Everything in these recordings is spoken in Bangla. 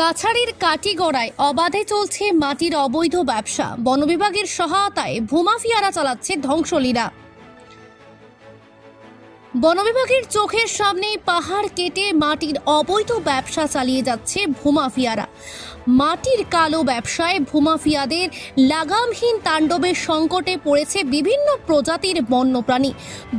কাছাড়ের কাটিগড়ায় অবাধে চলছে মাটির অবৈধ ব্যবসা। বন বিভাগের সহায়তায় ভূমাফিয়ারা চালাচ্ছে ধ্বংসলীলা। বন বিভাগের চোখের সামনে পাহাড় কেটে মাটির অবৈধ ব্যবসা চালিয়ে যাচ্ছে ভূমাফিয়ারা। মাটির কালো ব্যবসায় ভূমাফিয়াদের লাগামহীন তাণ্ডবের সংকটে পড়েছে বিভিন্ন প্রজাতির বন্যপ্রাণী।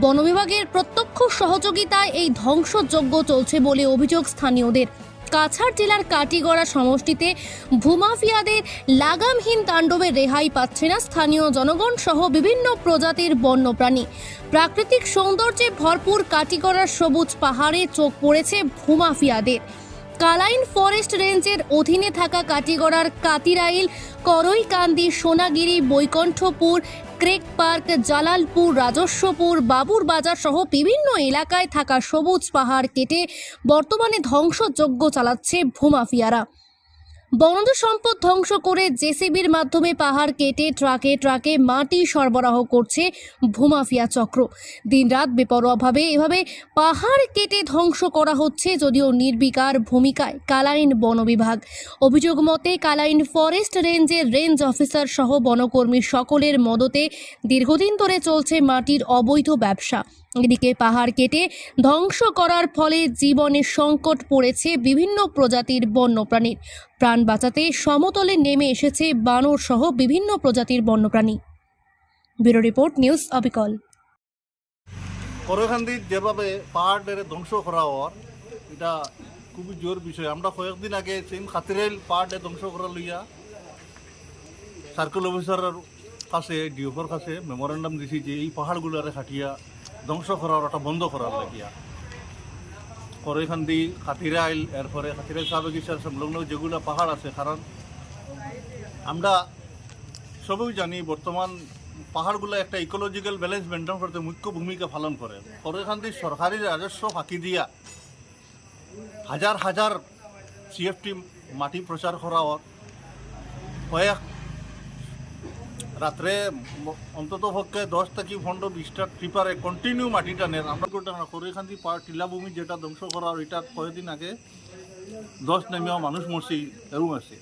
বন বিভাগের প্রত্যক্ষ সহযোগিতায় এই ধ্বংসযজ্ঞ চলছে বলে অভিযোগ স্থানীয়দের। কাছাড় জেলার কাটিগড়া সমষ্টিতে ভূমাফিয়াদের লাগামহীন তাণ্ডবে রেহাই পাচ্ছে না স্থানীয় জনগণ সহ বিভিন্ন প্রজাতির বন্যপ্রাণী। প্রাকৃতিক সৌন্দর্যে ভরপুর কাটিগড়ার সবুজ পাহাড়ে চোখ পড়েছে ভূমাফিয়াদের। কালাইন ফরেস্ট রেঞ্জের অধীনে থাকা কাটিগড়ার কাতিরাইল করইকান্দি সোনাগিরি, বৈকণ্ঠপুর ক্রেক পার্ক, জালালপুর, রাজস্বপুর বাবুর বাজার সহ বিভিন্ন এলাকায় থাকা সবুজ পাহাড় কেটে বর্তমানে ধ্বংসযজ্ঞ চালাচ্ছে ভূমাফিয়ারা। বনজ সম্পদ ধ্বংস করে জেসিবির মাধ্যমে পাহাড় কেটে ট্রাকে ট্রাকে মাটি সরবরাহ করছে ভূমাফিয়া চক্র। দিনরাত বেপরোয়াভাবে এভাবে পাহাড় কেটে ধ্বংস করা হচ্ছে যদিও নির্বিকার ভূমিকায়, কালাইন বন বিভাগ। অভিযোগ মতে, কালাইন ফরেস্ট রেঞ্জের রেঞ্জ অফিসার সহ বনকর্মী সকলের মদতে দীর্ঘদিন ধরে চলছে মাটির অবৈধ ব্যবসা। এদিকে পাহাড় কেটে ধ্বংস করার ফলে জীবনে সংকট পড়েছে বিভিন্ন প্রজাতির বন্যপ্রাণীর। প্রাণ বাঁচাতে সমতলে নেমে এসেছে বানর সহ বিভিন্ন প্রজাতির বন্যপ্রাণী। ব্যুরো রিপোর্ট, নিউজ অবিকল। করখান্দির যেভাবে পাহাড়ের ধ্বংস করা হওয়ার, এটা খুবই জোর বিষয়। আমরা কয়েকদিন আগে সেম খাতিরেল পাহাড়ে ধ্বংস করা লইয়া সার্কেল অফিসারের কাছে, ডিওফর কাছে মেমোরেন্ডাম দিছি যে এই পাহাড়গুলোরে খাটিয়া ধ্বংস করার ওটা বন্ধ করার লাগিয়া। করৈখান্দি খাতিরাইল এরপরে খাতিরাইল সাব বাগিচার সংলগ্ন যেগুলো পাহাড় আছে, কারণ আমরা সবই জানি বর্তমান পাহাড়গুলো একটা ইকোলজিক্যাল ব্যালেন্স মেনটেন করতে মুখ্য ভূমিকা পালন করে। করখান্দি সরকারি রাজস্ব ফাঁকি দিয়া হাজার হাজার সিএফটি মাটি প্রচার করা কয়েক রাত্রে অন্তত পক্ষে দশ থেকে পনেরো বিশটা ট্রিপারে কন্টিনিউ মাটিটা নেন আমরা করখান্দি পাহাড় টিলাভূমি যেটা ধ্বংস করা ওইটা কয়েকদিন আগে দশ নেমেও মানুষ মরছি এরম আছে।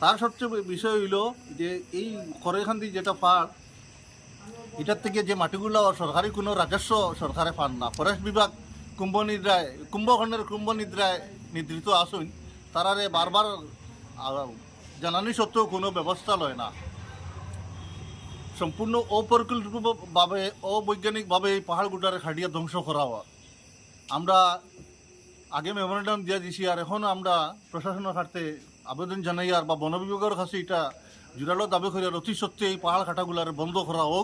তার সবচেয়ে বিষয় হইল যে এই করেখান্দি যেটা পার এটার থেকে যে মাটিগুলো সরকারি কোনো রাজস্ব সরকারে পান না। ফরেস্ট বিভাগ কুম্ভনিদ্রায়, কুম্ভখণ্ডের কুম্ভনিদ্রায় নিদ্রিত আসুন তারারে বারবার জানানি সত্ত্বেও কোনো ব্যবস্থা লয় না। সম্পূর্ণ অপরিকল্পিতভাবে, অবৈজ্ঞানিকভাবে এই পাহাড়গুটার খাটিয়া ধ্বংস করা হওয়া আমরা আগে মেমোরেন্ডাম দিয়ে দিছি, আর এখন আমরা প্রশাসনের হাতে আবেদন জানাই, আর বা বন বিভাগের কাছে এটা জোরালো দাবি করি, আর অতি সত্ত্বে এই পাহাড় কাটাগুলার বন্ধ করা হোক।